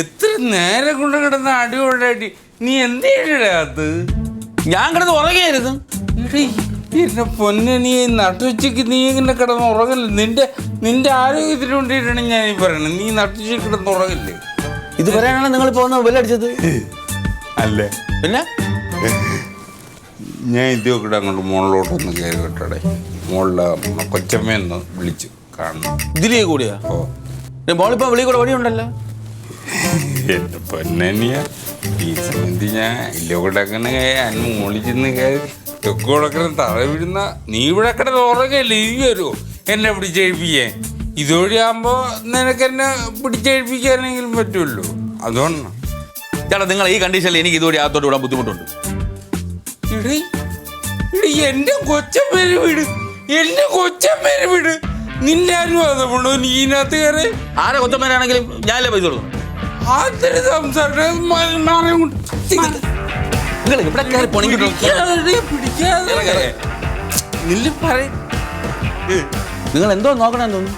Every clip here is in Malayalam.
എത്ര നേരം കൊണ്ട് കിടന്ന അടി കൊണ്ടാടി നീ എന്ത് അത്? ഞാൻ കിടന്ന് ഉറങ്ങിയായിരുന്നു. എന്റെ പൊന്നെ നീ നട്ടുച്ചയ്ക്ക് നീ ഇങ്ങനെ കിടന്ന് ഉറങ്ങില്ല? നിന്റെ നിന്റെ ആരോഗ്യത്തിന് വേണ്ടിയിട്ടാണ് ഞാൻ ഈ പറയണത് നീ നട്ടുച്ചയ്ക്ക് കിടന്ന് ഉറങ്ങില്ലേ? ഇത് പറയാനാണ് നിങ്ങൾ പോകുന്ന ബെല്ലടിച്ചത് അല്ലേ? പിന്നെ? ഞാൻ ഇതൊക്കെ അങ്ങോട്ട് മുകളിലോട്ടൊന്ന് കയറി കേട്ടടേ മുകളിലെ കൊച്ചമ്മയൊന്ന് വിളിച്ചു കാണണം. ഇതിലേ കൂടിയാ? ഓ. മോളിപ്പോ വിളി കൂടെ വഴിയുണ്ടല്ലോ. എന്റെ പൊന്നനിയ ഈ സമയത്ത് ഞാൻ ഇല്ലോടെ അങ്ങനെ അന്ന് മുകളിൽ ചെന്ന് കയറി കിടക്കുന്ന തറ വിടുന്ന നീ ഇവിടെ കിടന്ന് ഉറങ്ങല്ലേ? ഈ വരുമോ എന്നെ പിടിച്ചേൽപ്പിക്കാൻ ഇതുവഴി ആകുമ്പോൾ നിനക്ക് എന്നെ പിടിച്ചേൽപ്പിക്കാനെങ്കിലും പറ്റുമല്ലോ. അതുകൊണ്ടാണ് ചേട്ടാ നിങ്ങൾ ഈ കണ്ടീഷനിൽ എനിക്ക് ഇതുവഴി അകത്തോട്ട് വിടാൻ ബുദ്ധിമുട്ടുണ്ട്. ഇടി ഇടി എന്റെ കൊച്ചമ്മേരെ വീട്. എന്റെ കൊച്ചമ്മേരെ വീട്. നിന്റെ ആരും നീ നീനകത്ത് കയറി. ആരെ കൊച്ചമ്മേനാണെങ്കിലും ഞാനല്ലേ പൈസ കൊടുക്കും ആദ്യം നിങ്ങൾ ഇവിടെ കയറി നിങ്ങൾ എന്തോ നോക്കണം തോന്നുന്നു.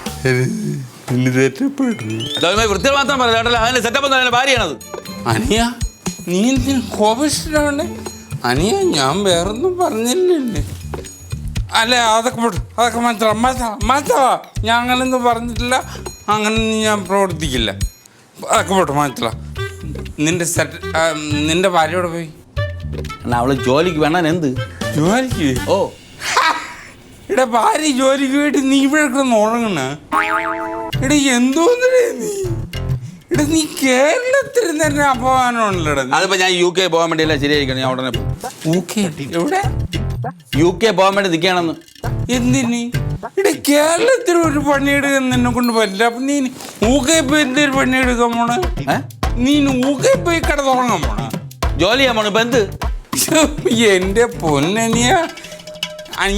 വൃത്തികൾ മാത്രം പറയാം അതിന്റെ സെറ്റപ്പ് ഒന്നും ഭാര്യയാണത്. അനിയ നീ എന്തിനു കോപിച്ചിട്ടാണ് അനിയ ഞാൻ വേറൊന്നും പറഞ്ഞില്ലേ അല്ല അതൊക്കെ അതൊക്കെ മാറ്റാം. മനസ്സിലാ മനസ്സിലാ ഞാൻ അങ്ങനൊന്നും പറഞ്ഞിട്ടില്ല. അങ്ങനെ ഞാൻ പ്രവർത്തിക്കില്ല. അതൊക്കെ പോട്ടെ മനസ്സിലാ നിന്റെ സെറ്റ് നിന്റെ ഭാര്യയോടെ പോയി? എന്നാ അവൾ ജോലിക്ക് വേണം എന്ത്? ജോലിക്ക്? ഓ. ഇട ഭാര്യ ജോലിക്ക് വേണ്ടി നീ ഇവിടെ കിടന്ന് ഉറങ്ങണ ഇട എന്തോന്നടേ നീ? ഇട നീ കേരളത്തിൽ തന്നെ അപമാനമാണല്ലോടാ നീ. അതിപ്പോ ഞാൻ യു കെ പോകാൻ വേണ്ടിയല്ല ശരിയായിരിക്കണം ഞാൻ ഉടനെ പോകും. ഊക്കെ എവിടെ? യു കെ പോകാൻ വേണ്ടി നിൽക്കുകയാണെന്ന്. എന്തിന്? കേരളത്തിൽ ഒരു പണിയെടുക്കുന്ന നിന്നെ കൊണ്ട് പറ്റില്ല. അപ്പൊ നീ ഊക്കെ പോയി എന്തൊരു പണിയെടുക്കാൻ പോണ? നീ ഊക്കെ പോയി തുടങ്ങാൻ പോണ? ജോലി ചെയ്യാൻ പോണ ഇപ്പൊ എന്ത്? എന്റെ പൊന്നനിയ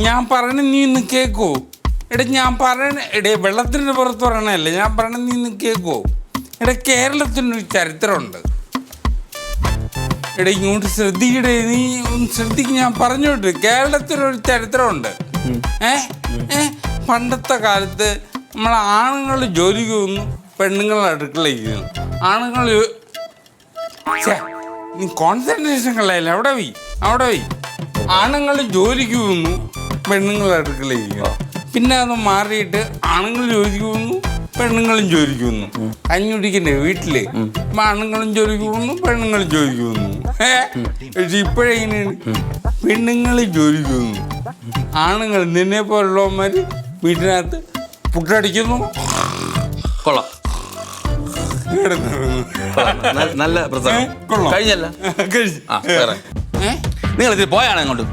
ഞാൻ പറയണ നീ ഇന്ന് കേക്കോ. എടാ ഞാൻ പറയണ എടേ വെള്ളത്തിന്റെ പുറത്ത് പറയണല്ലേ ഞാൻ പറയണ നീ ഇന്ന് കേക്കോ. എടാ കേരളത്തിനൊരു ചരിത്രമുണ്ട്. എടാ ഇങ്ങോട്ട് ശ്രദ്ധിക്കടേ നീ ശ്രദ്ധിക്ക് ഞാൻ പറഞ്ഞോട്ട് കേരളത്തിനൊരു ചരിത്രമുണ്ട്. ഏ? ഏ? പണ്ടത്തെ കാലത്ത് നമ്മൾ ആണുങ്ങൾ ജോലിക്ക് പോകുന്നു പെണ്ണുങ്ങൾ അടുക്കളയ്ക്ക് പോകുന്നു. ആണുങ്ങൾ നീ കോൺസെൻട്രേഷൻ കളയല്ല? അവിടെ പോയി അവിടെ പോയി. ആണുങ്ങൾ ജോലിക്ക് പോകുന്നു പെണ്ണുങ്ങൾ അടുക്കളയ്ക്ക് പിന്നെ അത് മാറിയിട്ട് ആണുങ്ങൾ ജോലിക്ക് പോകുന്നു പെണ്ണുങ്ങളും ജോലിക്ക് വന്നു കഞ്ഞുടിക്കണ്ടേ വീട്ടിൽ? ആണുങ്ങളും ജോലിക്ക് വന്നു പെണ്ണുങ്ങളും ജോലിക്ക് വന്നു പക്ഷെ ഇപ്പോഴെങ്ങനെയാണ് പെണ്ണുങ്ങൾ ജോലിക്ക് വന്നു ആണുങ്ങൾ നിന്നെ പോലുള്ളവന്മാര് വീട്ടിനകത്ത് പുട്ടടിക്കുന്നു. കൊള്ളാം. നല്ല കഴിഞ്ഞല്ല. നിങ്ങൾ ഇതിൽ പോയാണ് അങ്ങോട്ട്.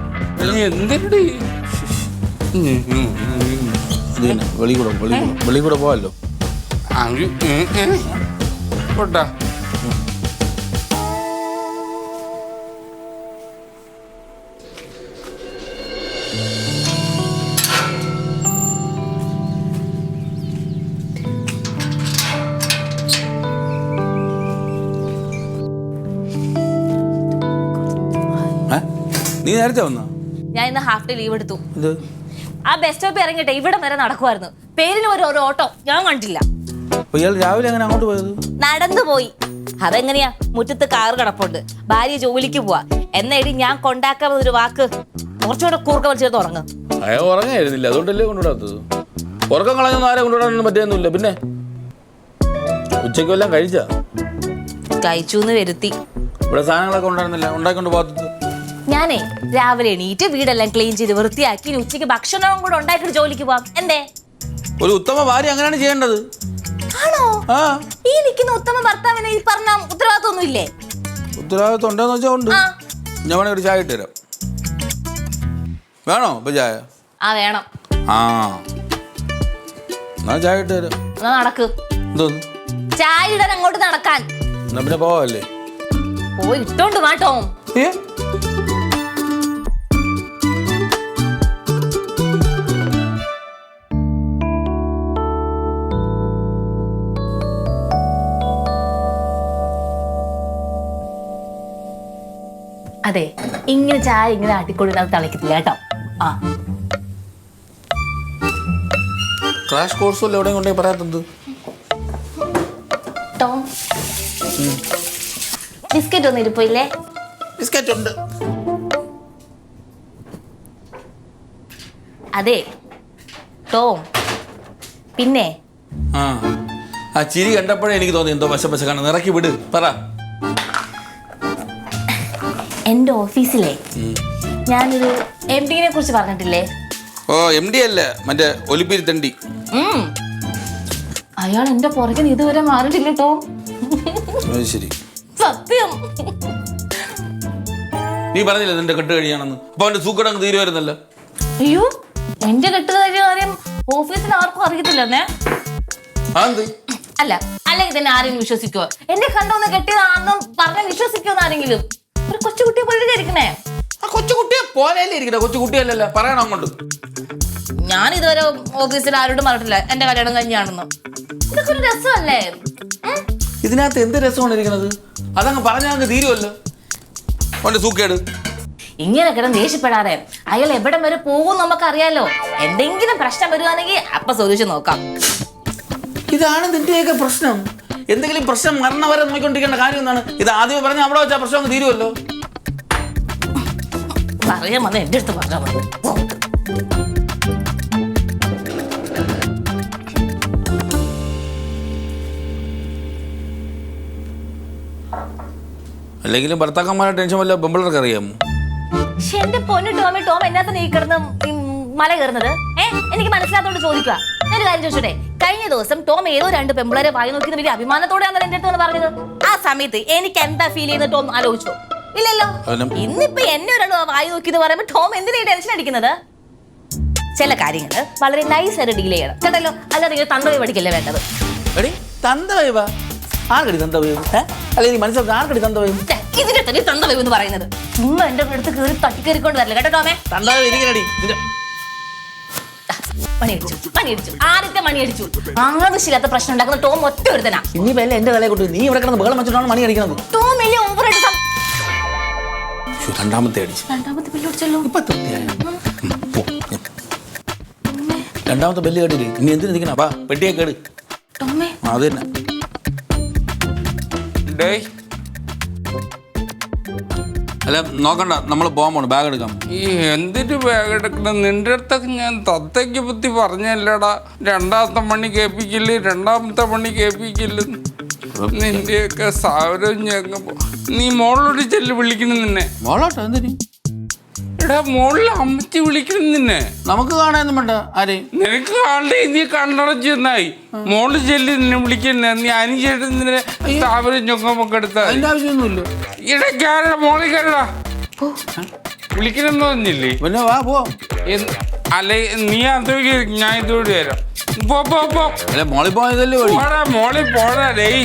വെളി കൂടെ വെളി കൂടെ വെളി കൂടെ പോവാല്ലോ. പോട്ടാ. നീ നേരത്തെ വന്നോ? ഞാൻ ഇന്ന് ഹാഫ് ഡേ ലീവ് എടുത്തു. ആ ബസ് സ്റ്റോപ്പ് ഇറങ്ങിട്ടെ ഇവിടെ വരെ നടക്കുമായിരുന്നു പേരിന് ഒരു ഓട്ടോ ഞാൻ കണ്ടില്ല. അപ്പൊ ഇയാൾ രാവിലെ അങ്ങനെ അങ്ങോട്ട് പോയത്? നടന്നു പോയി. അതെങ്ങനെയാ? മുറ്റത്ത് കാറ് കിടപ്പുണ്ട്. ഭാര്യ ജോലിക്ക് പോവാ. എന്നേടി ഞാൻ കൊണ്ടാക്കാൻ ഒരു വാക്ക്? കുറച്ചുകൂടെ കൂർക്ക വലിച്ചെടുത്ത് ഉറങ്ങും. അയാൾ ഉറങ്ങായിരുന്നില്ല. അതുകൊണ്ടല്ലേ കൊണ്ടുവിടാത്തത്? ഉറക്കം കളഞ്ഞൊന്നും ആരെ കൊണ്ടുവിടാനൊന്നും പറ്റിയൊന്നുമില്ല. പിന്നെ? ഉച്ചയ്ക്ക് എല്ലാം കഴിച്ചാ? കഴിച്ചു എന്ന് വരുത്തി. ഇവിടെ സാധനങ്ങളൊക്കെ ഉണ്ടായിരുന്നില്ല. ഉണ്ടാക്കിക്കൊണ്ട് പോകാത്തത് ഞാനേ രാവിലെ എണീറ്റ് വീടെല്ലാം ക്ലീൻ ചെയ്ത് വൃത്തിയാക്കി ഇനി ഉച്ചയ്ക്ക് ഭക്ഷണവും കൂടെ ഉണ്ടാക്കിയിട്ട് ജോലിക്ക് പോവാം. എന്തേ? ഒരു ഉത്തമ ഭാര്യ അങ്ങനെയാണ് ചെയ്യേണ്ടത്. ആണോ? ആ. ഈ നിൽക്കുന്ന ഉത്തമ ഭർത്താവിന് ഈ പറഞ്ഞ ഉത്തരവാദിത്വം ഇല്ലേ ഉത്തരവാദിത്വം ഉണ്ടെന്ന് വെച്ചാൽ ഉണ്ട്. ആ. ഞാൻ വേണേ ഒരു ചായ ഇട്ട് തരാം വേണോ? ഇപ്പൊ ചായ? ആ വേണം. ആ. എന്നാ ചായ ഇട്ട് തരാം എന്നാ നടക്ക്. എന്തോന്ന് ചായ ഇടാൻ അങ്ങോട്ട് നടക്കാൻ. എന്നാ പിന്നെ പോവല്ലേ? പോയി ഇട്ടോണ്ട് മാട്ടോ ഏ? അതെ ഇങ്ങനെ ചായ ഇങ്ങനെ ആട്ടിക്കൊടുക്കാൻ തളിക്കത്തില്ല കേട്ടോ. ആ. ക്രാഷ് കോഴ്സ് എവിടെയും കൊണ്ടേ പറയാത്തത്? ടോം. ബിസ്ക്കറ്റ് ഒന്നും ഇരിപ്പില്ലേ ബിസ്ക്കറ്റ് ഉണ്ട്. അതെ ടോം. പിന്നെ? ആ. ആ ചിരി കണ്ടപ്പോഴേ എനിക്ക് തോന്നി എന്തോ പശ പശ കാണുന്നു. ഇറക്കി വിട് പറ. എന്റെ ഓഫീസിലെ. ഞാനൊരു എം ഡിനെ കുറിച്ച് പറഞ്ഞിട്ടില്ലേ? ഓ എം ഡി അല്ല മറ്റേ ഒലിപ്പിരി തണ്ടി. ഉം. അയാൾ എന്റെ പുറകിൽ ഇതുവരെ മാറിയിട്ടില്ല കേട്ടോ അത് ശരി. സത്യം. നീ പറഞ്ഞില്ലേ നിന്റെ കെട്ട് കഴിയാണെന്ന്? അപ്പൊ അവന്റെ സൂക്കട അങ്ങ് തീരുമായിരുന്നല്ലോ. അയ്യോ എന്റെ കെട്ടുകാരി കാര്യം ഓഫീസിൽ ആർക്കും അറിയത്തില്ലെന്നേ. ആ എന്ത് അല്ല അല്ലെങ്കിൽ തന്നെ ആരെങ്കിലും വിശ്വസിക്കുവോ? എന്നെ കണ്ടോന്ന് കെട്ടിയതാണെന്നും പറഞ്ഞ വിശ്വസിക്കുമെന്ന് ആരെങ്കിലും? ഒരു കൊച്ചുകുട്ടിയെ പോലെ ഇരിക്കണേ? ആ കൊച്ചുകുട്ടിയെ പോലെയല്ലേ ഇരിക്കട്ടെ കൊച്ചുകുട്ടിയല്ലല്ലോ പറയണം അങ്ങോട്ട്. ഞാൻ ഇതുവരെ ഓഫീസിൽ ആരോടും പറഞ്ഞിട്ടില്ല. എന്റെ കല്യാണം കഴിഞ്ഞാണെന്ന് ഇതൊക്കെ ഒരു രസമല്ലേ? ഇതിനകത്ത് എന്ത് രസമാണ് ഇരിക്കുന്നത് അതങ്ങ് പറഞ്ഞാൽ അങ്ങ് തീരുമല്ലോ കൊണ്ട് സൂക്കേട്. ഇങ്ങനെ കിടന്ന് ദേഷ്യപ്പെടാതെ അയാൾ എവിടം വരെ പോകും നമുക്ക് അറിയാലോ എന്തെങ്കിലും പ്രശ്നം വരുവാണെങ്കിൽ അപ്പൊ സൊല്യൂഷൻ നോക്കാം. ഇതാണ് നിന്റെയൊക്കെ പ്രശ്നം. എന്തെങ്കിലും പ്രശ്നം മരണം വരെ നോക്കിക്കൊണ്ടിരിക്കേണ്ട കാര്യം എന്താണ്? ഇത് ആദ്യം പറഞ്ഞ അവിടെ വെച്ചാൽ പ്രശ്നം അങ്ങ് തീരുമല്ലോ പറയാൻ വന്ന് എന്റെ അടുത്ത് പറഞ്ഞാൽ മതി. അല്ലെങ്കിലും ഭർത്താക്കന്മാരെ ടെൻഷൻ വല്ല ബമ്പിളർക്ക് അറിയാമോ? എന്റെ പൊന്നു ടോമി ടോം എന്നാത്ത നീ കിടന്ന് മല കയറുന്നത്? ഏഹ് എനിക്ക് മനസ്സിലാത്തോണ്ട് ചോദിക്കുക ഞാൻ കാര്യം ചോദിച്ചോട്ടെ? കഴിഞ്ഞ ദിവസം ടോം ഏതോ രണ്ട് പെമ്പിളരെ വായി നോക്കി വലിയ അഭിമാനത്തോടെയാണ് എന്റെ അടുത്ത് പറഞ്ഞത്. ആ സമയത്ത് എനിക്ക് എന്താ ഫീൽ ചെയ്യുന്നത് ടോം? ആലോചിച്ചു. ഇല്ലല്ലോ. ഇന്നിപ്പോ എന്നെ ഒരാൾ വായി നോക്കി എന്ന് പറയുമ്പോൾ ടോം എന്തിനാ ടെൻഷൻ അടിക്കുന്നത്? ചില കാര്യങ്ങൾ വളരെ നൈസ് ആയിട്ട് ഡീൽ ചെയ്യണം. കേട്ടല്ലോ? അല്ലാതെ ഇങ്ങനെ തന്ത്രവി പഠിക്കല്ലേ വേണ്ടത്? വൈവ ആർക്കടി തന്ത വൈവ് അല്ലെ നീ മനസ്സിലാക്കി ആർക്കടി തന്ത വൈവ് ഛെ, ഇതിനെ തന്നെ തന്തവൈവ് എന്ന് പറയുന്നത്. ഉമ്മ എന്റെ അടുത്ത് കയറി തട്ടിക്കേറിക്കൊണ്ട് വരില്ല കേട്ടോ ടോമേ? തന്ത വൈവ് ഇരിക്കണടി. നിന്റെ മണി അടിച്ചു മണി അടിച്ചു ആദ്യത്തെ മണി ആവശ്യമില്ലാത്ത പ്രശ്നം ഉണ്ടാക്കുന്ന ടോം ഒറ്റ ഒരുത്തനാ. ഇനി വല്ല എന്റെ തലയെ കൊണ്ട് നീ ഇവിടെ കിടന്ന് ബഹളം വെച്ചിട്ടാണ് മണി അടിക്കണത്? ടോം വലിയ ഓവറായിട്ട് രണ്ടാമത്തെ അടിച്ച്. രണ്ടാമത്തെ ബില്ല് അടിച്ചല്ലോ ഇപ്പൊ. രണ്ടാമത്തെ ബെല്ല് കേട്ടില്ലേ? ഇനി എന്തിനു നിൽക്കണ? വാ പെട്ടിയെ കേട് അത് തന്നെ. അല്ല നോക്കണ്ട നമ്മൾ പോകാൻ പോണു ബാഗ് എടുക്കാം ഈ എന്തിന് ബാഗ് എടുക്കണം? നിന്റെ അടുത്തൊക്കെ ഞാൻ തത്തയ്ക്ക് പറ്റി പറഞ്ഞല്ലടാ. രണ്ടാമത്തെ മണി കേൾപ്പിക്കില്ല? രണ്ടാമത്തെ മണി കേൾപ്പിക്കില്ല? നിന്റെയൊക്കെ സാവരം ഞങ്ങ നീ മോളോട് ചെല്ലു വിളിക്കണം നിന്നെ. മോളോട്ടോ എന്തിനു? എടാ മോളിൽ അമ്മച്ചി വിളിക്കണം നിന്നെ. നമുക്ക് കാണാനൊന്നും വേണ്ട ആരെ? നിനക്ക് കാണണ്ടേ? നീ കണ്ണടച്ച് നന്നായി മോൾ ചെല്ലി നിന്നെ വിളിക്കണ്ട നീ അനുചേട്ടൻ നിന്നെ സാവരം ചൊക്കെ എടുത്താൽ അതിന്റെ ആവശ്യമൊന്നുമില്ല. കയറ മോളിൽ കയറടാ വിളിക്കണമെന്ന് പറഞ്ഞില്ലേ? പിന്നെ വാ പോ. അല്ലെ നീ അതോടെ ഞാൻ ഇതോടെ വരാം. പോ പോ പോ. അല്ല മോളിൽ പോയതല്ലേ മോളിൽ പോടാ ഡേയ്.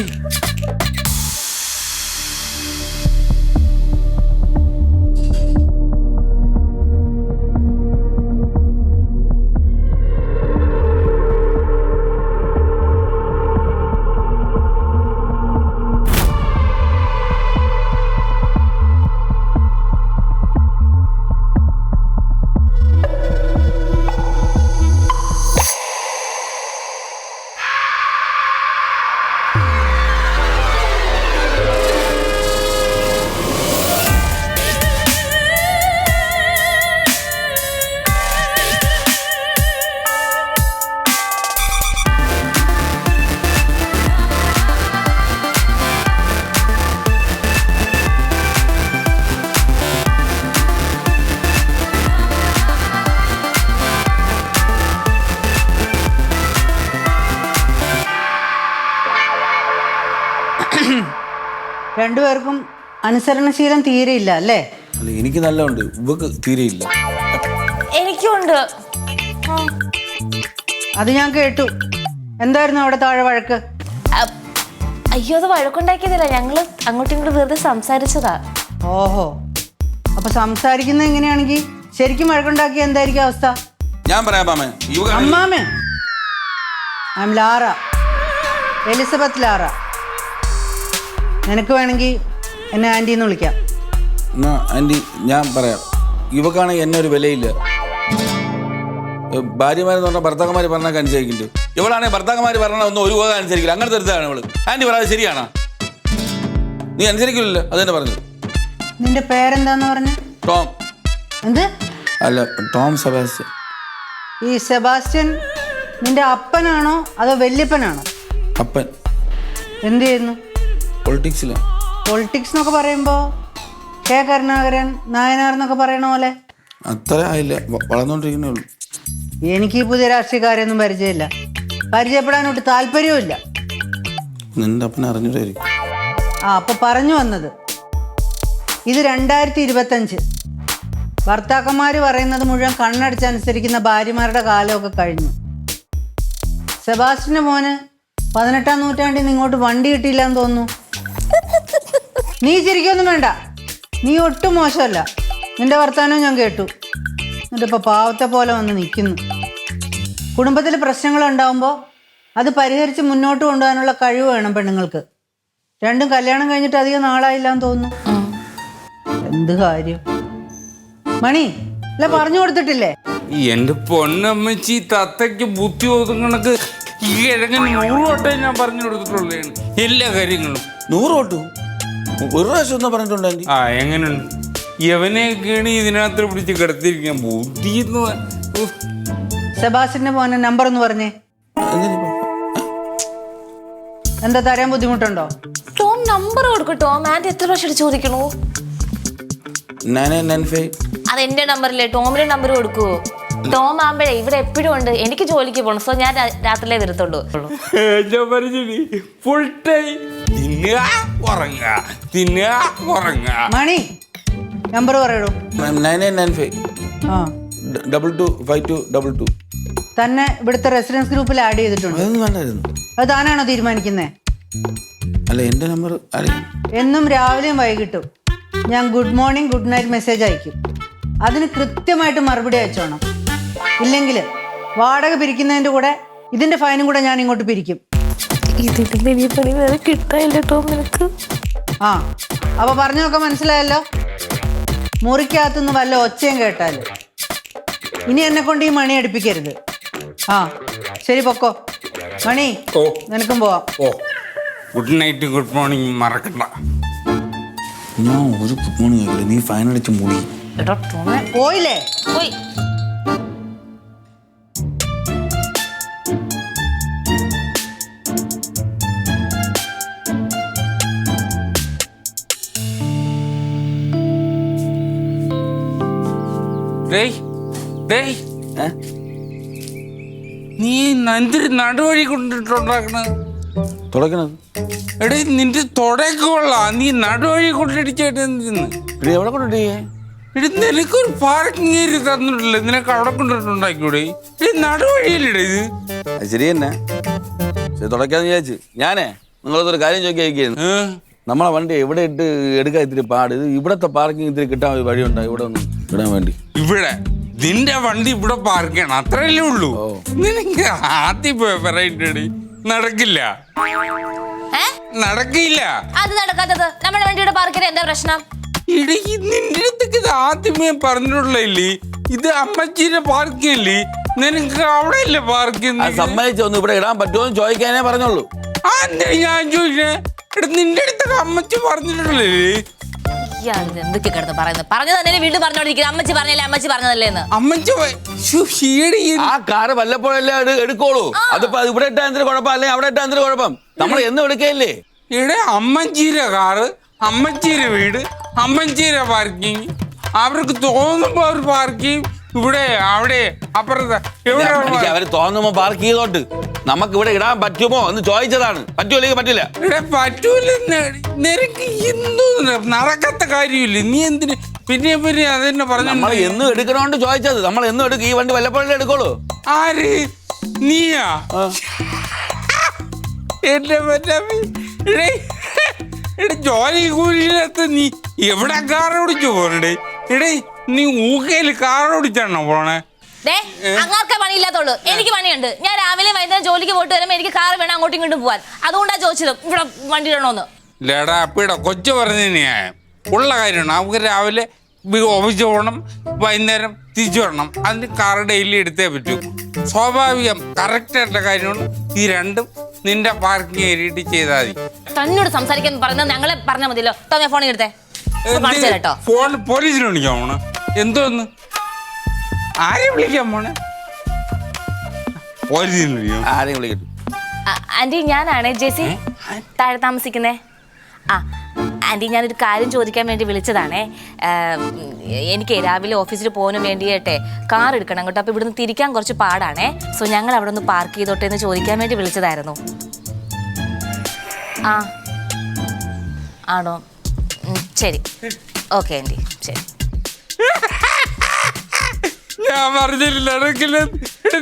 രണ്ടുപേർക്കും അനുസരണശീലം തീരെയില്ല അല്ലേ? അല്ല എനിക്ക് നല്ലതുണ്ട് ഇവക്ക് തീരെയില്ല. എനിക്കുണ്ട്. അത് ഞാൻ കേട്ടു. എന്തായിരുന്നു അവിടെ താഴെ വഴക്ക്? അ- അയ്യോ അത് വഴക്കുണ്ടാക്കിയതല്ല. ഞങ്ങൾ അങ്ങോട്ടും ഇങ്ങോട്ടും വെറുതെ സംസാരിച്ചതാ. ഓഹോ. അപ്പൊ സംസാരിക്കുന്നത് എങ്ങനെയാണെങ്കിൽ ശരിക്കും വഴക്കുണ്ടാക്കിയ എന്തായിരിക്കും അവസ്ഥ? ഞാൻ പറയാം പാമേ ഇവ അമ്മാമ. I'm Lara Elizabeth Lara നിനക്ക് വേണമെങ്കിൽ എന്നെ ആന്റി എന്ന് വിളിക്കാം. എന്നാ ആന്റി ഞാൻ പറയാം. ഇവക്കാണെങ്കിൽ എന്നെ ഒരു വിലയില്ല. ഭാര്യമാരെന്ന് പറഞ്ഞാൽ ഭർത്താക്കന്മാർ പറഞ്ഞാൽ അനുസരിക്കില്ല ഇവളാണെങ്കിൽ ഭർത്താക്കന്മാർ പറഞ്ഞാൽ ഒന്നും ഒരു പോകാൻ അനുസരിക്കില്ല. അങ്ങനത്തെ ഒരുത്താണ് ഇവൾ. ആന്റി പറയാതെ ശരിയാണോ? നീ അനുസരിക്കില്ലല്ലോ. അത് തന്നെ പറഞ്ഞു നിന്റെ പേരെന്താന്ന് പറഞ്ഞു? ടോം. എന്ത്? അല്ല ടോം സെബാസ്റ്റ്യൻ. ഈ സെബാസ്റ്റ്യൻ നിന്റെ അപ്പനാണോ അതോ വല്യപ്പനാണോ? അപ്പൻ. എന്ത് ചെയ്യുന്നു? പൊളിറ്റിക്സിലാണ് പൊളിറ്റിക്സ് എന്നൊക്കെ പറയുമ്പോൾ കെ കരുണാകരൻ നായനാർ എന്നൊക്കെ പറയണ പോലെ. അത്ര ആയില്ല. വളർന്നോണ്ടിരിക്കുന്നേ വളർന്നുകൊണ്ടിരിക്കുന്നേ ഉള്ളൂ. എനിക്ക് ഈ പുതിയ രാഷ്ട്രീയക്കാരെയൊന്നും പരിചയമില്ല. പരിചയപ്പെടാനൊട്ട് താല്പര്യവുമില്ല. നിന്റെ അപ്പനെ അറിഞ്ഞിട്ടായിരിക്കും ആ അപ്പൊ പറഞ്ഞു വന്നത്. ഇത് രണ്ടായിരത്തി ഇരുപത്തഞ്ച് ഭർത്താക്കന്മാർ പറയുന്നത് മുഴുവൻ കണ്ണടച്ചനുസരിക്കുന്ന ഭാര്യമാരുടെ കാലമൊക്കെ കഴിഞ്ഞു. സെബാസ്റ്റിന്റെ മോന് പതിനെട്ടാം നൂറ്റാണ്ടിൽ നിന്ന് ഇങ്ങോട്ട് വണ്ടി കിട്ടിയില്ല എന്ന് തോന്നുന്നു. നീ ചിരിക്കൊന്നും വേണ്ട. നീ ഒട്ടും മോശമല്ല. നിന്റെ വർത്തമാനം ഞാൻ കേട്ടു. എന്നിട്ട് ഇപ്പൊ പാവത്തെ പോലെ വന്ന് നിൽക്കുന്നു കുടുംബത്തിൽ പ്രശ്നങ്ങൾ ഉണ്ടാവുമ്പോൾ അത് പരിഹരിച്ച് മുന്നോട്ട് കൊണ്ടുപോകാനുള്ള കഴിവ് വേണം പെണ്ണുങ്ങൾക്ക്. രണ്ടും കല്യാണം കഴിഞ്ഞിട്ട് അധികം നാളായില്ല എന്ന് തോന്നുന്നു. എന്ത് കാര്യം? മണി അല്ല പറഞ്ഞു കൊടുത്തിട്ടില്ലേ? എന്റെ പൊന്നമ്മച്ചി തത്തയ്ക്ക് ബുദ്ധി ഒതുങ്ങണക്ക് ഈ കിഴങ്ങൻ നൂറ് വട്ടം ഞാൻ പറഞ്ഞു കൊടുത്തിട്ടുള്ളതാണ്. എല്ലാ കാര്യങ്ങളും. നൂറ് തൊട്ടു ഒരു പ്രാവശ്യം ഒന്നും പറഞ്ഞിട്ടുണ്ടെങ്കിൽ ആ എങ്ങനെയുണ്ട്? യവനെയൊക്കെയാണ് ഇതിനകത്ത് പിടിച്ച് കിടത്തിരിക്കാൻ ബുദ്ധി എന്ന്. സെബാസ്റ്റിന്റെ മോനെ നമ്പർ ഒന്ന് പറഞ്ഞേ. എന്താ തരാൻ ബുദ്ധിമുട്ടുണ്ടോ? ടോം നമ്പർ കൊടുക്കട്ടോ ടോം. ആന്റി എത്ര പ്രാവശ്യം ചോദിക്കണു? Nine nine nine five. അത് എന്റെ നമ്പറില്ലേ ടോമിന്റെ നമ്പർ കൊടുക്കൂ ടോം ആകുമ്പോഴേ ഇവിടെ എപ്പോഴും ഉണ്ട്. എനിക്ക് ജോലിക്ക് പോകണം സോ ഞാൻ രാത്രിയിലേ വരത്തുള്ളൂ. ഫുൾ ടൈം തിന്നുക ഉറങ്ങുക തിന്നുക ഉറങ്ങുക. മണി നമ്പർ പറയൂ നയൻ നയൻ നയൻ ഫൈവ് ആ. Double two five two double two തന്നെ ഇവിടുത്തെ റെസിഡൻസ് ഗ്രൂപ്പിൽ ആഡ് ചെയ്തിട്ടുണ്ട്. അതൊന്നും വേണ്ടായിരുന്നു. അത് താനാണോ തീരുമാനിക്കുന്നത് അല്ല എന്റെ നമ്പർ എന്നും രാവിലെയും വൈകിട്ടും ഞാൻ good morning good night message അയക്കും. അതിന് കൃത്യമായിട്ട് മറുപടി അയച്ചോണം. ഇല്ലെങ്കിൽ വാടക പിരിക്കുന്നതിന്റെ കൂടെ ഇതിന്റെ ഫൈനും കൂടെ ഞാൻ ഇങ്ങോട്ട് പിരിക്കും. ഇതിന്റെ വലിയ പണി വേറെ കിട്ടായില്ല ടോം നിനക്ക്. ആ അപ്പൊ പറഞ്ഞൊക്കെ മനസ്സിലായല്ലോ? മുറിക്കകത്തുനിന്ന് വല്ല ഒച്ചയും കേട്ടാൽ. ഇനി എന്നെ കൊണ്ട് ഈ മണി അടുപ്പിക്കരുത്. ആ ശരി പൊക്കോ. മണി ഓ. നിനക്കും പോവാം. ഓ ഗുഡ് നൈറ്റ് ഗുഡ് മോർണിംഗ് മറക്കണ്ട. ഞാൻ ഒരു ഗുഡ് മോർണിംഗ് നീ ഫൈൻ അടിച്ച് മുടി. എടാ ടോമെ പോയില്ലേ? പോയി. ഡേയ് ഡേയ് നീ എന്തൊരു നടുവഴി കൊണ്ടിട്ടുണ്ടാക്കണത് തുടക്കണത്. എടേ നിന്റെ തുടയൊക്കെ നീ നടുവഴി കൊണ്ടിടിച്ചിട്ട് എന്തിന്ന്? എവിടെ കൊണ്ടിട്ടേ എടി നിനക്കൊരു പാർക്കിംഗ് ഏരിയ തന്നിട്ടില്ല? നിനക്ക് അവിടെ കൊണ്ടിട്ടുണ്ടാക്കിക്കൂടെ? എടി നടുവഴിയല്ലേ ഇത്? അത് ശരി തന്നെ. ശരി തുടക്കാന്ന് വിചാരിച്ചു. ഞാനേ നിങ്ങളതൊരു കാര്യം ചോദിക്കാൻ ഏ? നമ്മളെ വണ്ടി എവിടെ ഇട്ട് എടുക്കാൻ ഇത്തിരി പാട്? ഇത് ഇവിടത്തെ പാർക്കിംഗ് ഇത്തിരി കിട്ടാൻ വഴിയുണ്ടോ? ഇവിടെ ഒന്ന് ഇടാൻ വേണ്ടി. ഇവിടെ നിന്റെ വണ്ടി ഇവിടെ പാർക്ക് ചെയ്യണം. അത്രയല്ലേ ഉള്ളൂ. നിനക്ക് ആദ്യം പോയി പറയണ്ടടി. നടക്കില്ല. നടക്കില്ല. അത് നടക്കാത്തത്. നമ്മുടെ വണ്ടിയുടെ പാർക്കിന് എന്താ പ്രശ്നം? ഇടി നിന്റെ അടുത്തേക്ക് ഇത് ആദ്യമേ പറഞ്ഞിട്ടുള്ളല്ലേ ഇത് അമ്മച്ചിയുടെ പാർക്കില്ലേ അല്ലേ നിനക്ക് അവിടെ അല്ലേ അത് സമ്മതിച്ചൊന്നും ഇവിടെ ഇടാൻ പറ്റുമോ എന്ന് ചോദിക്കാനേ പറഞ്ഞോളൂ ആ ഞാൻ ചോദിച്ചേ? എടാ നിന്റെ അടുത്തൊക്കെ അമ്മച്ചി പറഞ്ഞിട്ടുള്ളേ ഇയാൾ ഇത് എന്തൊക്കെ കിടന്ന് പറയുന്നത്? പറഞ്ഞു തന്നെ വീണ്ടും പറഞ്ഞോണ്ടിരിക്കുന്നത് അമ്മച്ചി പറഞ്ഞല്ലേ? അമ്മച്ചി പറഞ്ഞതല്ലേ എന്ന്? അമ്മച്ചി. ശ്ശോ, ഈ- ആ കാറ് വല്ലപ്പോഴല്ലേ എടു- എടുക്കോളൂ. അതിപ്പോ അത് ഇവിടെ ഇട്ടാ എന്തൊരു കുഴപ്പം? അല്ലെങ്കിൽ അവിടെ ഇട്ടാ എന്തൊരു കുഴപ്പം? നമ്മൾ എന്നും എടുക്കയില്ലേ? ഇവിടെ അമ്മച്ചിയുടെ കാറ് അമ്മച്ചിയുടെ വീട് അമ്മച്ചിയുടെ പാർക്കിംഗ് അവർക്ക് തോന്നുമ്പോ അവർ പാർക്കിംഗ് ഇവിടെ അവിടെ അപ്പുറത്ത്. എവിടെ എനിക്ക് അവർ തോന്നുമ്പോ പാർക്ക് ചെയ്തോണ്ട്. നമുക്ക് ഇവിടെ ഇടാൻ പറ്റുമോ എന്ന് ചോദിച്ചതാണ്. പറ്റുമോ അല്ലെങ്കിൽ പറ്റില്ല. ഇവിടെ പറ്റൂല. നിനക്ക് എന്തോ നടക്കാത്ത കാര്യമില്ല? നീ എന്തിന്? പിന്നെ പിന്നെ അതെന്നെ നമ്മൾ പറഞ്ഞു എന്നും എടുക്കണോണ്ട് ചോദിച്ചത്. നമ്മൾ എന്നും എടുക്കും. ഈ വണ്ടി വല്ലപ്പോഴും എടുക്കോളൂ ആര്? നീയാ? എന്റെ മറ്റേ എടേ ജോലി കൂലിയിലത്ത് നീ എവിടെ കാറോട് ഓടിച്ചു ഇടേ നീ ഊക്കയിൽ കാർ ഓടിച്ചാണോ പോണേ അങ്ങാർക്കെ പണിയില്ലാത്തുള്ളൂ എനിക്ക് പണിയുണ്ട്. ഞാൻ രാവിലെ വൈകുന്നേരം ജോലിക്ക് പോയിട്ട് വരുമ്പോൾ എനിക്ക് കാർ വേണം അങ്ങോട്ടും ഇങ്ങോട്ടും പോവാൻ. അതുകൊണ്ടാ ചോദിച്ചത് ഇവിടെ വണ്ടി ഇടണോന്ന്. ലേടാ അപ്പിയുടെ കൊച്ചു പറഞ്ഞു ന്യായം ഉള്ള കാര്യമാണ്. നമുക്ക് രാവിലെ ഓഫീസ് ഓഫീസിൽ പോകണം വൈകുന്നേരം തിരിച്ചു വരണം. അതിന് കാർ ഡെയിലി എടുത്തേ പറ്റൂ. സ്വാഭാവികം കറക്റ്റ് ആയിട്ടുള്ള കാര്യമാണ്. ഈ രണ്ടും നിന്റെ പാർക്കിംഗ് ഏരിയയിട്ട് ചെയ്താൽ മതി. തന്നോട് സംസാരിക്കാൻ പറഞ്ഞാൽ ഞങ്ങളെ പറഞ്ഞാൽ മതിയല്ലോ. തന്നെ ഫോണിൽ എടുത്തേ. ഫോൺ പോലീസിന് വിളിക്കാം എന്തോന്ന്? ആരെ വിളിക്കാൻ പോണേ? ആരെയും വിളിക്കട്ടെ ആന്റി ഞാനാണ്. ജെസി താഴെ താമസിക്കുന്നേ. ആ ആന്റി ഞാനൊരു കാര്യം ചോദിക്കാൻ വേണ്ടി വിളിച്ചതാണേ. എനിക്ക് രാവിലെ ഓഫീസിൽ പോകാനും വേണ്ടിയിട്ടെ കാർ എടുക്കണം കേട്ടോ. അപ്പോൾ ഇവിടുന്ന് തിരിക്കാൻ കുറച്ച് പാടാണേ. സോ ഞങ്ങൾ അവിടെ ഒന്ന് പാർക്ക് ചെയ്തോട്ടെ എന്ന് ചോദിക്കാൻ വേണ്ടി വിളിച്ചതായിരുന്നു. ആ. ആണോ? ശരി. Okay aunty. ശരി. ഞാൻ പറഞ്ഞില്ല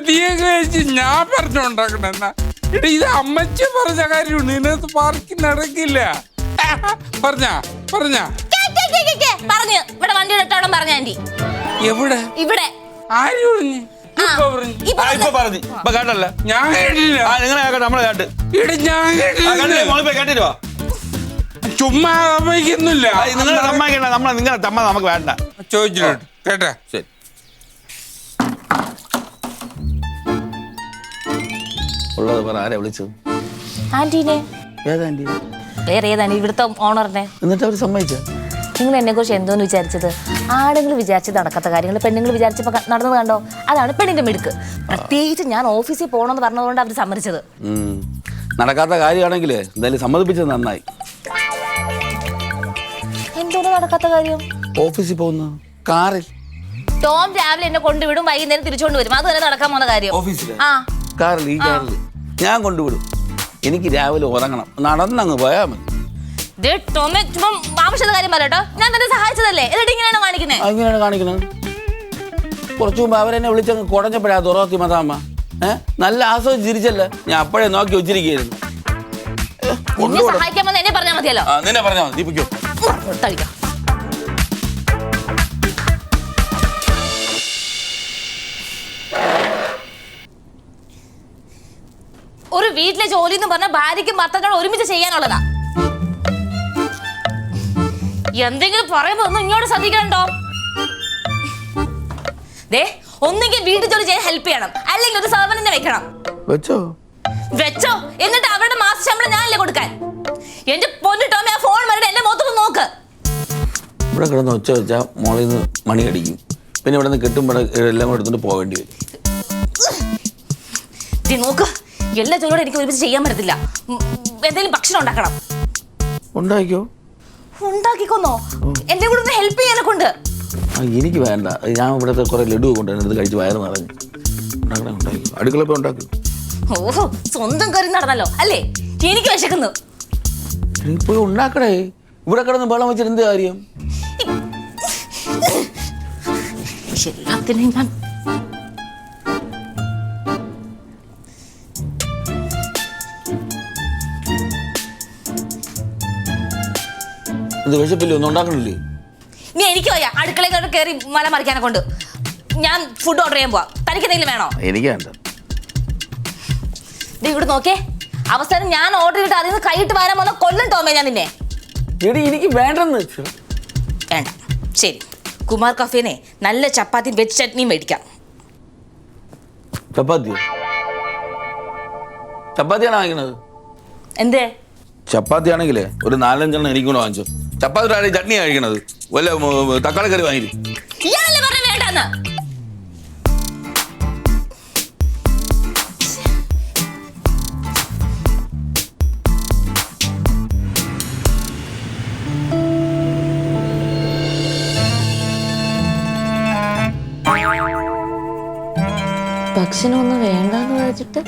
നീയൊക്കെ വെച്ച് ഞാൻ പറഞ്ഞുണ്ടാക്കണെന്നാ എടാ ഇത് അമ്മച്ചി പറഞ്ഞ കാര്യമാണ്. ഇതിനകത്ത് പാർക്കിംഗ് നടക്കില്ല. പറഞ്ഞ പറഞ്ഞ. കേ, കേ, കേ, കേ, കേ. പറഞ്ഞു. ഇവിടെ വണ്ടി ഇട്ടോളം പറഞ്ഞു ആന്റി. എവിടെ? ഇവിടെ. ആര് പറഞ്ഞു? ഇപ്പൊ പറഞ്ഞു. ഇപ്പൊ പറഞ്ഞു. ഇപ്പൊ കേട്ടല്ല ഞാൻ കേട്ടില്ല നിങ്ങളെ കേട്ടെ നമ്മളെ കേട്ട്. എടാ ഞാൻ ആ കണ്ടില്ലേ കേട്ടില്ല ചുമ്മാ അമ്മയ്ക്കൊന്നുമില്ല. നിങ്ങൾ സമ്മതിക്കണ്ട നമ്മളെ നിങ്ങളുടെ തമ്മ നമുക്ക് വേണ്ട. ചോദിച്ചിട്ടുണ്ട്. കേട്ടാ? ശരി. ഉള്ളത് പറ ആരെ വിളിച്ചത്? ആന്റീനെ. ഏതാ ആന്റി? വേറെ ഏതാണ് ഇവിടുത്തെ ഓണറിനെ. എന്നിട്ട് അവർ സമ്മതിച്ച? നിങ്ങൾ എന്നെ കുറിച്ച് എന്തോന്ന് വിചാരിച്ചത്? ആണുങ്ങൾ വിചാരിച്ചത് നടക്കാത്ത കാര്യങ്ങൾ പെണ്ണുങ്ങൾ വിചാരിച്ചപ്പോൾ നടന്നത് കണ്ടോ? അതാണ് പെണ്ണിന്റെ മിടുക്ക്. പ്രത്യേകിച്ച് ഞാൻ ഓഫീസിൽ പോകണമെന്ന് പറഞ്ഞതുകൊണ്ട് അവർ സമ്മതിച്ചത്. നടക്കാത്ത കാര്യമാണെങ്കിൽ എന്തായാലും സമ്മതിപ്പിച്ചത് നന്നായി. നടക്കാത്ത കാര്യം? ഓഫീസിൽ പോകുന്ന കാറിൽ. ടോം രാവിലെ എന്നെ കൊണ്ടുവിടും വൈകുന്നേരം തിരിച്ചുകൊണ്ട് വരും. അത് വരെ നടക്കാൻ പോകുന്ന കാര്യം. ഓഫീസിൽ ആ. കാറിൽ ഈ കാറിൽ ഞാൻ കൊണ്ടുവിടും. എനിക്ക് രാവിലെ ഉറങ്ങണം. നടന്നങ്ങ് പോയാൽ മതി. ചുമ്മാ കാര്യം പറയട്ടോ ഞാൻ തന്നെ സഹായിച്ചതല്ലേ? എന്നിട്ട് ഇങ്ങനെയാണ് കാണിക്കുന്നത് അങ്ങനെയാണ് കാണിക്കുന്നത് കുറച്ചു മുമ്പ് അവരെന്നെ വിളിച്ചങ്ങ് കുടഞ്ഞപ്പോഴാ തുറത്തി മതാമ്മ. ഏ? നല്ല ആസ്വദിച്ച് ചിരിച്ചല്ല? ഞാൻ അപ്പോഴേ നോക്കി വെച്ചിരിക്കുകയായിരുന്നു. ഏ, നിന്നെ സഹായിക്കാൻ വന്ന് എന്നെ പറഞ്ഞാൽ മതിയല്ലോ. നിന്നെ പറഞ്ഞാൽ മതി. വീട്ടിലെ ജോലി എന്ന് പറഞ്ഞാൽ ഭാര്യയ്ക്കും ഭർത്താക്കളും ഒരുമിച്ച് ചെയ്യാനുള്ളതാ. എന്തെങ്കിലും പറയുമ്പോ ഒന്നും ഇങ്ങോട്ട് ശ്രദ്ധിക്കണ്ടോ ദേ ഒന്നെങ്കിൽ വീട്ടിൽ ജോലി ചെയ്യാൻ ഹെൽപ്പ് ചെയ്യണം. അല്ലെങ്കിൽ ഒരു സർവന്റിനെ വെക്കണം. വെച്ചോ? വെച്ചോ? എന്നിട്ട് അവരുടെ മാസ ശമ്പളം ഞാനല്ലേ കൊടുക്കാൻ? എന്റെ പൊന്നു ടോമി ആ ഫോൺ വരുടെ എന്റെ മുഖത്തൊന്ന് നോക്ക്. ഇവിടെ കിടന്ന് ഒച്ച വെച്ചാ മോളിൽ നിന്ന് മണി അടിക്കും. പിന്നെ ഇവിടെ നിന്ന് എല്ലാം കൂടെ എടുത്തിട്ട് പോകേണ്ടി വരും. നോക്ക്. എല്ലാ ജോലിയോടെ എനിക്ക് ഒരുമിച്ച് ചെയ്യാൻ പറ്റത്തില്ല എന്തെങ്കിലും ഭക്ഷണം ഉണ്ടാക്കണം ഉണ്ടാക്കിയോ ഉണ്ടാക്കിക്കൊന്നോ എന്റെ കൂടെ ഒന്ന് ഹെൽപ്പ് ചെയ്യാനെ കൊണ്ട് എനിക്ക് വേണ്ട ഞാൻ ഇവിടുത്തെ കുറെ ലഡു കൊണ്ടുവരുന്നത് കഴിച്ച് വയറ് നിറഞ്ഞു ഉണ്ടാക്കണേ ഉണ്ടാക്കി ഓഹോ സ്വന്തം കറി നടന്നല്ലോ അല്ലേ എനിക്ക് വിശക്കുന്നു പോയി ഉണ്ടാക്കടേ ഇവിടെ കിടന്ന് വെള്ളം വെച്ചിട്ട് എന്ത് കാര്യം ഞാൻ ഇത് വിശപ്പില്ലേ? ഒന്നും ഉണ്ടാക്കണില്ലേ? നീ എനിക്ക് വയ്യ അടുക്കളയിൽ കയറി മല മറിക്കാനെ കൊണ്ട് ഞാൻ ഫുഡ് ഓർഡർ ചെയ്യാൻ പോവാ. തനിക്ക് എന്തെങ്കിലും വേണോ? എനിക്ക് വേണ്ട. ദേ ഇവിടെ നോക്കേ അവസാനം ഞാൻ ഓർഡർ ചെയ്തിട്ട് അതിൽ നിന്ന് കൈയിട്ട് വരാൻ വന്ന കൊല്ലം തോമേ ഞാൻ നിന്നെ. എടി എനിക്ക് വേണ്ടെന്ന് വേണ്ട. ശരി. കുമാർ കഫേനെ നല്ല ചപ്പാത്തി വെജ് ചട്നിയും മേടിക്കാം. ചപ്പാത്തി ചപ്പാത്തിയാണ് വാങ്ങിക്കണത്? എന്തേ? ചപ്പാത്തി ആണെങ്കിലേ ഒരു നാലഞ്ചെണ്ണം എനിക്കൂടെ വാങ്ങിച്ചു. ചപ്പാത്തി ആണെങ്കിൽ ചട്നി കഴിക്കണത്. വല്ല തക്കാളി കറി വാങ്ങി ഇയാളല്ലേ പറഞ്ഞ വേണ്ടെന്ന്? ഭക്ഷണമൊന്നും വേണ്ടെന്ന് വെച്ചിട്ട്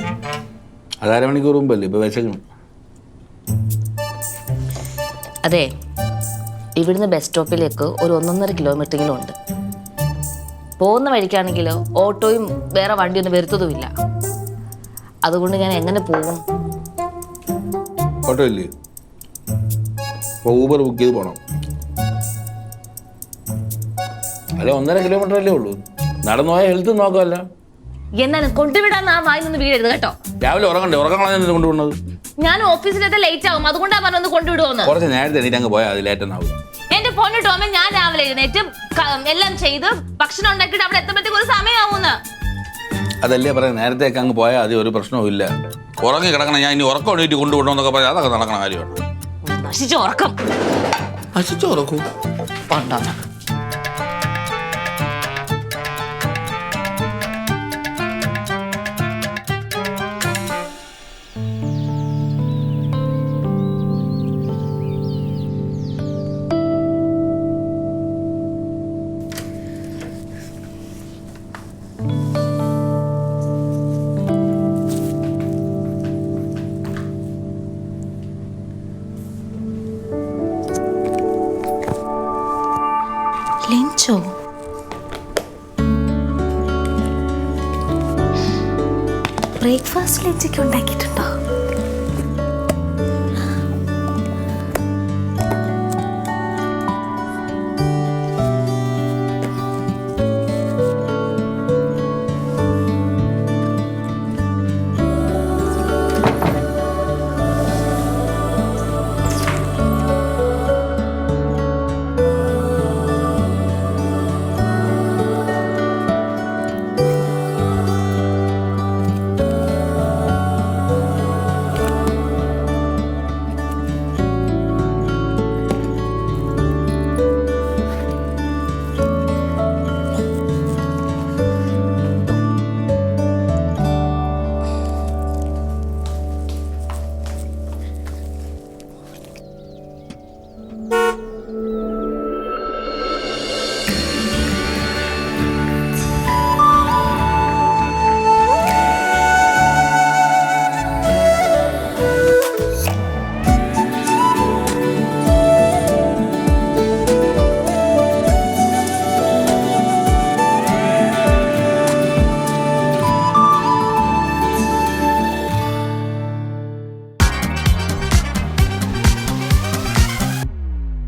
അത് അരമണിക്കൂർ മുമ്പല്ലേ? ഇപ്പൊ വിശക്കണം അതെ. ഇവിടുന്ന് ബസ് സ്റ്റോപ്പിലേക്ക് ഒരു ഒന്നൊന്നര കിലോമീറ്ററെങ്കിലും ഉണ്ട്. പോകുന്ന വഴിക്കാണെങ്കിൽ ഓട്ടോയും വേറെ വണ്ടിയൊന്നും വരുത്തതുമില്ല. അതുകൊണ്ട് ഞാൻ എങ്ങനെ പോകും? ഓട്ടോ ഇല്ലേ? ഊബർ ബുക്ക് ചെയ്ത് പോകണം അല്ല ഒന്നര കിലോമീറ്റർ അല്ലേ ഉള്ളൂ. നടന്നു പോയ ഹെൽത്ത് നോക്കാമല്ല. എന്നാലും കൊണ്ടുവിടാൻ ആ വായി നിന്ന് വീഴരുത് കേട്ടോ. രാവിലെ ഉറങ്ങണ്ടേ? ഉറങ്ങാൻ കൊണ്ടുപോകുന്നത് ഞാൻ ഓഫീസിലത്തെ ലേറ്റ് ആവും. അതുകൊണ്ടാ പറഞ്ഞൊന്ന് കൊണ്ടുവിടുവോന്ന്. കുറച്ച് നേരത്തെ എണീറ്റ് അങ്ങ് പോയാൽ അത് ലേറ്റനാവും എന്റെ ഫോണിൽ ടോമൻ ഞാൻ രാവിലെ എഴുന്നേറ്റ് ക- എല്ലാം ചെയ്ത് ഭക്ഷണം ഉണ്ടാക്കിയിട്ട് അവിടെ എത്തുമ്പോഴത്തേക്ക് ഒരു സമയമാവുന്ന്. അതല്ലേ പറയാം നേരത്തെ അങ്ങ് പോയാൽ അത് ഒരു പ്രശ്നവും ഇല്ല. ഉറങ്ങി കിടക്കണം. ഞാൻ ഇനി ഉറക്കം എണീറ്റ് കൊണ്ടുവിടണമെന്നൊക്കെ പറയാം അതൊക്കെ നടക്കണ കാര്യമാണ്. നശിച്ചു ഉറക്കം. നശിച്ചു ഉറക്കൂ കൊണ്ടോണം ബ്രേക്ക്ഫാസ്റ്റ് ഉച്ചയ്ക്ക് ഉണ്ടാക്കിയിട്ടുണ്ടോ?